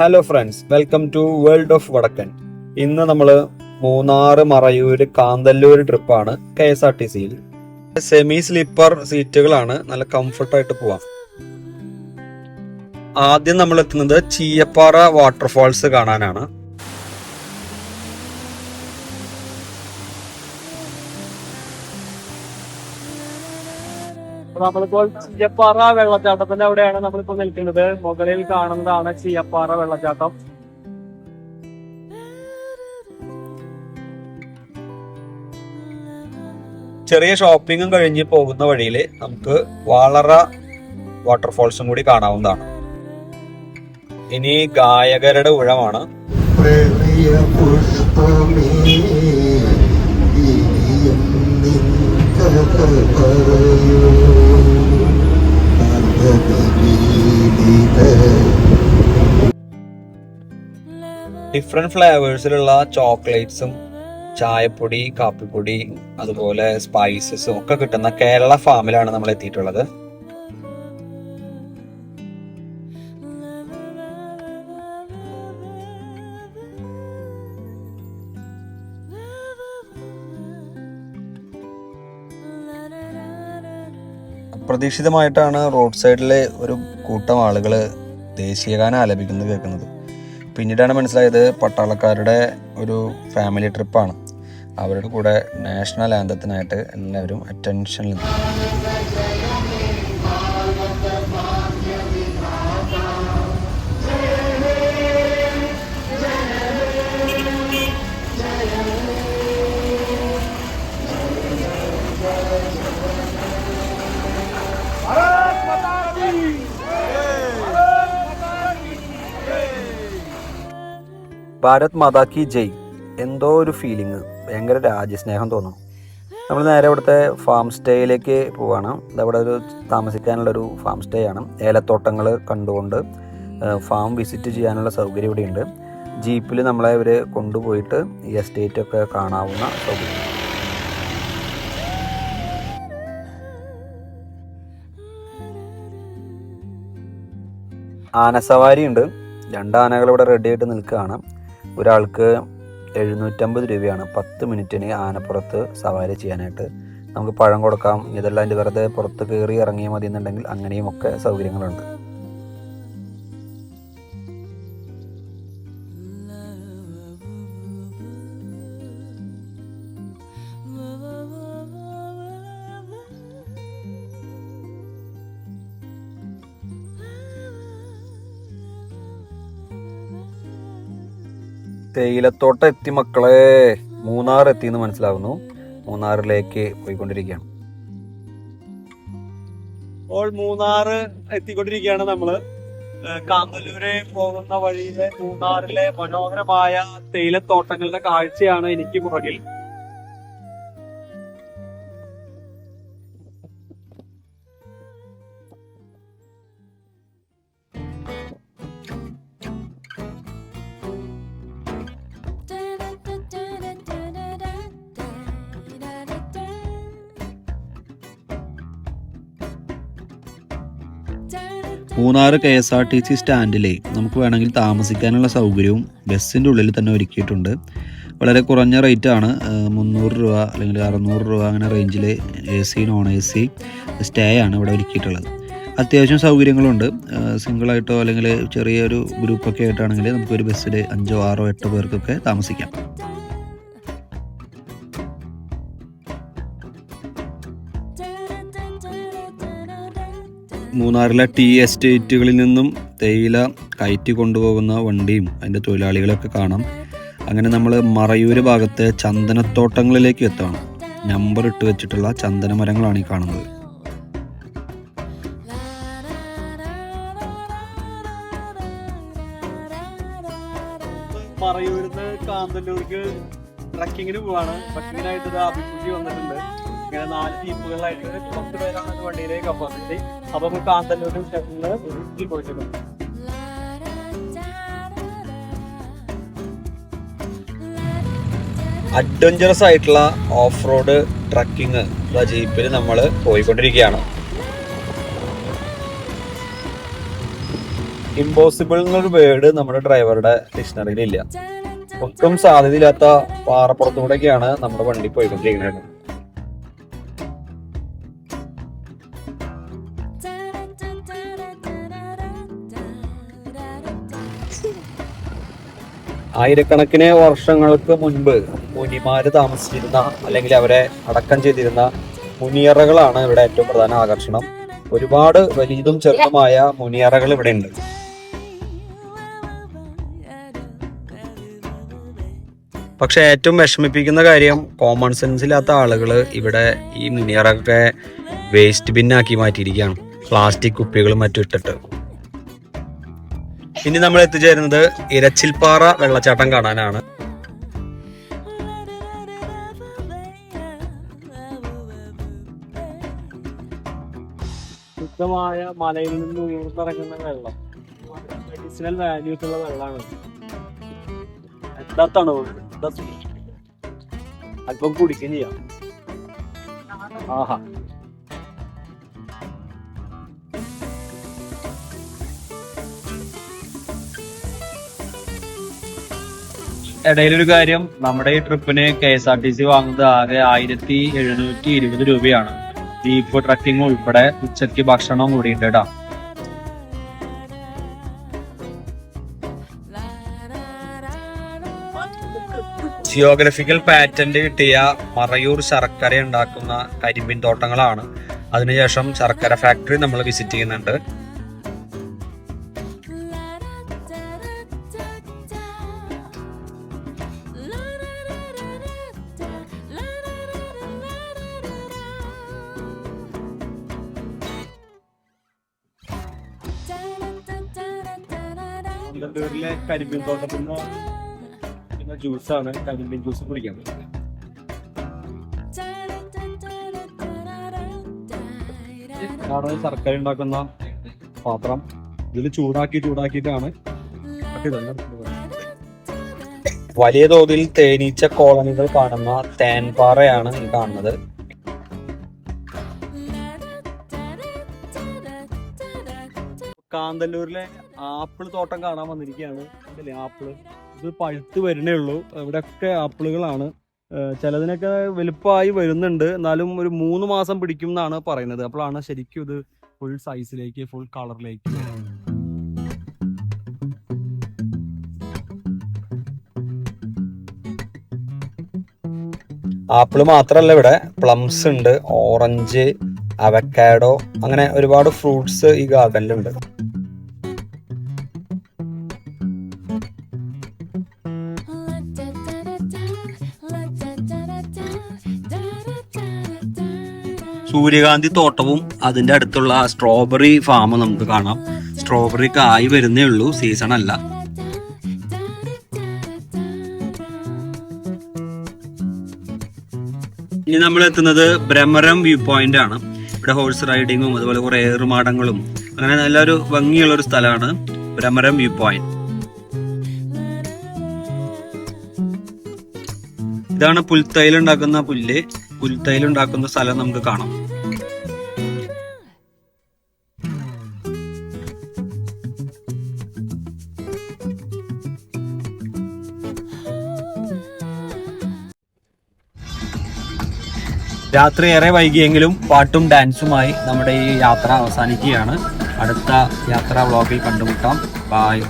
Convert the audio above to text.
Hello friends welcome to world of Vadakkan ഇന്ന് നമ്മൾ മൂന്നാറ് മറയൂർ കാന്തല്ലൂർ ട്രിപ്പാണ് കെ എസ് ആർ ടി സിയിൽ. സെമി സ്ലീപ്പർ സീറ്റുകളാണ് നല്ല കംഫർട്ടായിട്ട് പോവാം. ആദ്യം നമ്മൾ എത്തുന്നത് ചീയപ്പാറ വാട്ടർഫാൾസ് കാണാനാണ്. നമ്മളിപ്പോൾ ചീയപ്പാറ വെള്ളച്ചാട്ടത്തിന്റെ അവിടെയാണ് നമ്മളിപ്പോ നിൽക്കുന്നത്. മുകളിൽ കാണുന്നതാണ് ചീയപ്പാറ വെള്ളച്ചാട്ടം. ചെറിയ ഷോപ്പിങ്ങും കഴിഞ്ഞ് പോകുന്ന വഴിയിൽ നമുക്ക് വളറ വാട്ടർഫോൾസും കൂടി കാണാവുന്നതാണ്. ഇനി ഗായകരുടെ ഉഴമാണ്. ഡിഫറെന്റ് ഫ്ലേവേഴ്സിലുള്ള ചോക്ലേറ്റ്സും ചായപ്പൊടി കാപ്പിപ്പൊടി അതുപോലെ സ്പൈസസും ഒക്കെ കിട്ടുന്ന കേരള ഫാമിലാണ് നമ്മൾ എത്തിയിട്ടുള്ളത്. അപ്രതീക്ഷിതമായിട്ടാണ് റോഡ് സൈഡിലെ ഒരു കൂട്ടം ആളുകൾ ദേശീയഗാനം ആലപിക്കുന്നത് കേൾക്കുന്നത്. പിന്നീടാണ് മനസ്സിലായത് പട്ടാളക്കാരുടെ ഒരു ഫാമിലി ട്രിപ്പാണ് അവരുടെ കൂടെ നാഷണൽ ആന്തത്തിനായിട്ട് എല്ലാവരും അറ്റൻഷനിൽ നിന്നു. ഭാരത് മാതാ കി ജയ്. എന്തോ ഒരു ഫീലിംഗ് ഭയങ്കര രാജ്യസ്നേഹം തോന്നുന്നു നമ്മൾ നേരെ ഇവിടുത്തെ ഫാം സ്റ്റേയിലേക്ക് പോവാണ്. അതവിടെ ഒരു താമസിക്കാനുള്ളൊരു ഫാം സ്റ്റേ ആണ്. ഏലത്തോട്ടങ്ങൾ കണ്ടുകൊണ്ട് ഫാം വിസിറ്റ് ചെയ്യാനുള്ള സൗകര്യം ഇവിടെയുണ്ട്. ജീപ്പിൽ നമ്മളെ ഇവർ കൊണ്ടുപോയിട്ട് ഈ എസ്റ്റേറ്റ് ഒക്കെ കാണാവുന്ന സൗകര്യം. ആനസവാരി ഉണ്ട് രണ്ട് ആനകൾ ഇവിടെ റെഡിയായിട്ട് നിൽക്കുകയാണ്. ഒരാൾക്ക് എഴുന്നൂറ്റമ്പത് രൂപയാണ് പത്ത് മിനിറ്റിന് ആനപ്പുറത്ത് സവാരി ചെയ്യാനായിട്ട്. നമുക്ക് പഴം കൊടുക്കാം ഇതെല്ലാം അതിന്റെ വെറുതെ പുറത്ത് കയറി ഇറങ്ങിയാൽ മതി എന്നുണ്ടെങ്കിൽ അങ്ങനെയും ഒക്കെ സൗകര്യങ്ങളുണ്ട്. തേയിലത്തോട്ടം എത്തി മക്കളെ. മൂന്നാർ എത്തി എന്ന് മനസ്സിലാവുന്നു. മൂന്നാറിലേക്ക് പോയിക്കൊണ്ടിരിക്കുകയാണ്. ഇപ്പോൾ മൂന്നാറ് എത്തിക്കൊണ്ടിരിക്കുകയാണ് നമ്മൾ. കാന്തല്ലൂര് പോകുന്ന വഴിയിലെ മൂന്നാറിലെ മനോഹരമായ തേയിലത്തോട്ടങ്ങളുടെ കാഴ്ചയാണ് എനിക്ക് പുറകിൽ. Munnar K S R T C സ്റ്റാൻഡിലെ നമുക്ക് വേണമെങ്കിൽ താമസിക്കാനുള്ള സൗകര്യവും ബസ്സിന്റെ ഉള്ളിൽ തന്നെ ഒരുക്കിയിട്ടുണ്ട്. വളരെ കുറഞ്ഞ റേറ്റ് ആണ്. മുന്നൂറ് രൂപ അല്ലെങ്കിൽ അറുന്നൂറ് രൂപ അങ്ങനെ റേഞ്ചിൽ A C non A C stay ആണ് ഇവിടെ ഒരുക്കിയിട്ടുള്ളത്. അത്യാവശ്യം സൗകര്യങ്ങളുണ്ട്. സിംഗിളായിട്ടോ അല്ലെങ്കിൽ ചെറിയൊരു ഗ്രൂപ്പൊക്കെ ആയിട്ടാണെങ്കിൽ നമുക്കൊരു ബസ്സിൽ അഞ്ചോ ആറോ എട്ടോ പേർക്കൊക്കെ താമസിക്കാം. മൂന്നാറിലെ ടീ എസ്റ്റേറ്റുകളിൽ നിന്നും തേയില കയറ്റി കൊണ്ടുപോകുന്ന വണ്ടിയും അതിന്റെ തൊഴിലാളികളൊക്കെ കാണാം. അങ്ങനെ നമ്മൾ മറയൂര് ഭാഗത്തെ ചന്ദനത്തോട്ടങ്ങളിലേക്ക് എത്തണം. നമ്പർ ഇട്ട് വെച്ചിട്ടുള്ള ചന്ദന മരങ്ങളാണ് ഈ കാണുന്നത്. മറയൂരിന്ന് കാന്തല്ലൂർക്ക് ട്രക്കിങ്ങിന് പോവാണ്. ട്രക്കിങ്ങിനായിട്ട് ആഭിമുഖ്യം വന്നിട്ടുണ്ട്. ഇങ്ങനെ നാല് ജീപ്പുകളായിട്ട് പത്ത് പേരാണ് ഒരു വണ്ടിയിലെ കപ്പാസിറ്റി അപ്പൊ നമുക്ക് കാന്തല്ലൂർ ഒരു പോയിട്ടുണ്ട്. അഡ്വഞ്ചറസ് ആയിട്ടുള്ള ഓഫ് റോഡ് ട്രക്കിങ് ജീപ്പിൽ നമ്മൾ പോയിക്കൊണ്ടിരിക്കുകയാണ്. ഇമ്പോസിബിൾ എന്നൊരു വേർഡ് നമ്മുടെ ഡ്രൈവറുടെ ഡിക്ഷണറിയിൽ ഇല്ല. ഒട്ടും സാധ്യതയില്ലാത്ത പാറപ്പുറത്തൂടെയൊക്കെയാണ് നമ്മുടെ വണ്ടി പോയിക്കൊണ്ടിരിക്കുന്നത്. ആയിരക്കണക്കിന് വർഷങ്ങൾക്ക് മുൻപ് മുനിമാര് താമസിച്ചിരുന്ന അല്ലെങ്കിൽ അവരെ അടക്കം ചെയ്തിരുന്ന മുനിയറകളാണ് ഇവിടെ ഏറ്റവും പ്രധാന ആകർഷണം. ഒരുപാട് വലിയതും ചെറുതുമായ മുനിയറകൾ ഇവിടെ ഉണ്ട്. പക്ഷെ ഏറ്റവും വിഷമിപ്പിക്കുന്ന കാര്യം കോമൺ സെൻസ് ഇല്ലാത്ത ആളുകൾ ഇവിടെ ഈ മുനിയറൊക്കെ വേസ്റ്റ് ബിന്നാക്കി മാറ്റിയിരിക്കുകയാണ്. പ്ലാസ്റ്റിക് കുപ്പികളും മറ്റും ഇട്ടിട്ട്. ഇനി നമ്മൾ എത്തിച്ചേരുന്നത് ഇരച്ചിൽപ്പാറ വെള്ളച്ചാട്ടം കാണാനാണ്. ശുദ്ധമായ മലയിൽ നിന്ന് ഉയർന്നിറങ്ങുന്ന വെള്ളം. മെഡിസിനൽ വാല്യൂസ് ഉള്ള വെള്ളമാണ് എന്താ തണുവ്. അല്പം കുടിക്കുകയും ചെയ്യാം. ആഹാ. ഇടയിലൊരു കാര്യം നമ്മുടെ ഈ ട്രിപ്പിന് K S R T C വാങ്ങുന്നത് ആകെ ആയിരത്തി എഴുന്നൂറ്റി ഇരുപത് രൂപയാണ്. ജീപ്പ് ട്രക്കിംഗ് ഉൾപ്പെടെ ഉച്ചയ്ക്ക് ഭക്ഷണം കൂടി ഉണ്ട് കേട്ടോ. ജിയോഗ്രഫിക്കൽ പാറ്റന്റ് കിട്ടിയ മറയൂർ ശർക്കര ഉണ്ടാക്കുന്ന കരിമ്പിൻ തോട്ടങ്ങളാണ്. അതിനുശേഷം ശർക്കര ഫാക്ടറി നമ്മൾ വിസിറ്റ് ചെയ്യുന്നുണ്ട്. അന്തല്ലൂരിലെ കരിമ്പിൻ തോട്ടത്തിൽ നിന്ന് കിട്ടുന്ന ജ്യൂസാണ് കരിമ്പിൻ ജ്യൂസ് കുടിക്കാൻ ഇതാണ് ശർക്കര ഉണ്ടാക്കുന്ന പാത്രം. ഇതിൽ ചൂടാക്കി ചൂടാക്കിയിട്ടാണ് വലിയ തോതിൽ തേനീച്ച കോളനികൾ കാണുന്ന തേൻപാറയാണ് കാണുന്നത്. കാന്തല്ലൂരിലെ ആപ്പിൾ തോട്ടം കാണാൻ വന്നിരിക്കുകയാണ്. അല്ലേ ആപ്പിൾ? ഇത് പഴുത്ത് വരണേ ഉള്ളൂ. ഇവിടെയൊക്കെ ആപ്പിളുകളാണ്. ചിലതിനൊക്കെ വലുപ്പമായി വരുന്നുണ്ട്. എന്നാലും ഒരു മൂന്ന് മാസം പിടിക്കും എന്നാണ് പറയുന്നത്. അപ്പോഴാണ് ശരിക്കും ഇത് ഫുൾ സൈസിലേക്ക് ഫുൾ കളറിലേക്ക് ആപ്പിൾ മാത്രമല്ല ഇവിടെ. പ്ലംസ് ഉണ്ട് ഓറഞ്ച് അവക്കാഡോ അങ്ങനെ ഒരുപാട് ഫ്രൂട്ട്സ് ഈ ഗാർഡനിലുണ്ട് സൂര്യകാന്തി തോട്ടവും അതിന്റെ അടുത്തുള്ള സ്ട്രോബെറി ഫാമും നമുക്ക് കാണാം. സ്ട്രോബെറി കായ് വരുന്നേ ഉള്ളൂ സീസൺ അല്ല. ഇനി നമ്മൾ എത്തുന്നത് ബ്രഹ്മരം വ്യൂ പോയിന്റ് ആണ്. ഇവിടെ ഹോഴ്സ് റൈഡിങ്ങും അതുപോലെ കുറെ ഏറുമാടങ്ങളും അങ്ങനെ നല്ലൊരു ഭംഗിയുള്ള ഒരു സ്ഥലമാണ് ബ്രഹ്മരം വ്യൂ പോയിന്റ് ഇതാണ് പുൽത്തൈലുണ്ടാക്കുന്ന പുല്ല്. പുൽത്തൈൽ ഉണ്ടാക്കുന്ന സ്ഥലം നമുക്ക് കാണാം. രാത്രി ഏറെ വൈകിയെങ്കിലും പാട്ടും ഡാൻസുമായി നമ്മുടെ ഈ യാത്ര അവസാനിക്കുകയാണ്. അടുത്ത യാത്രാ വ്ളോഗിൽ കണ്ടുമുട്ടാം. ബായ്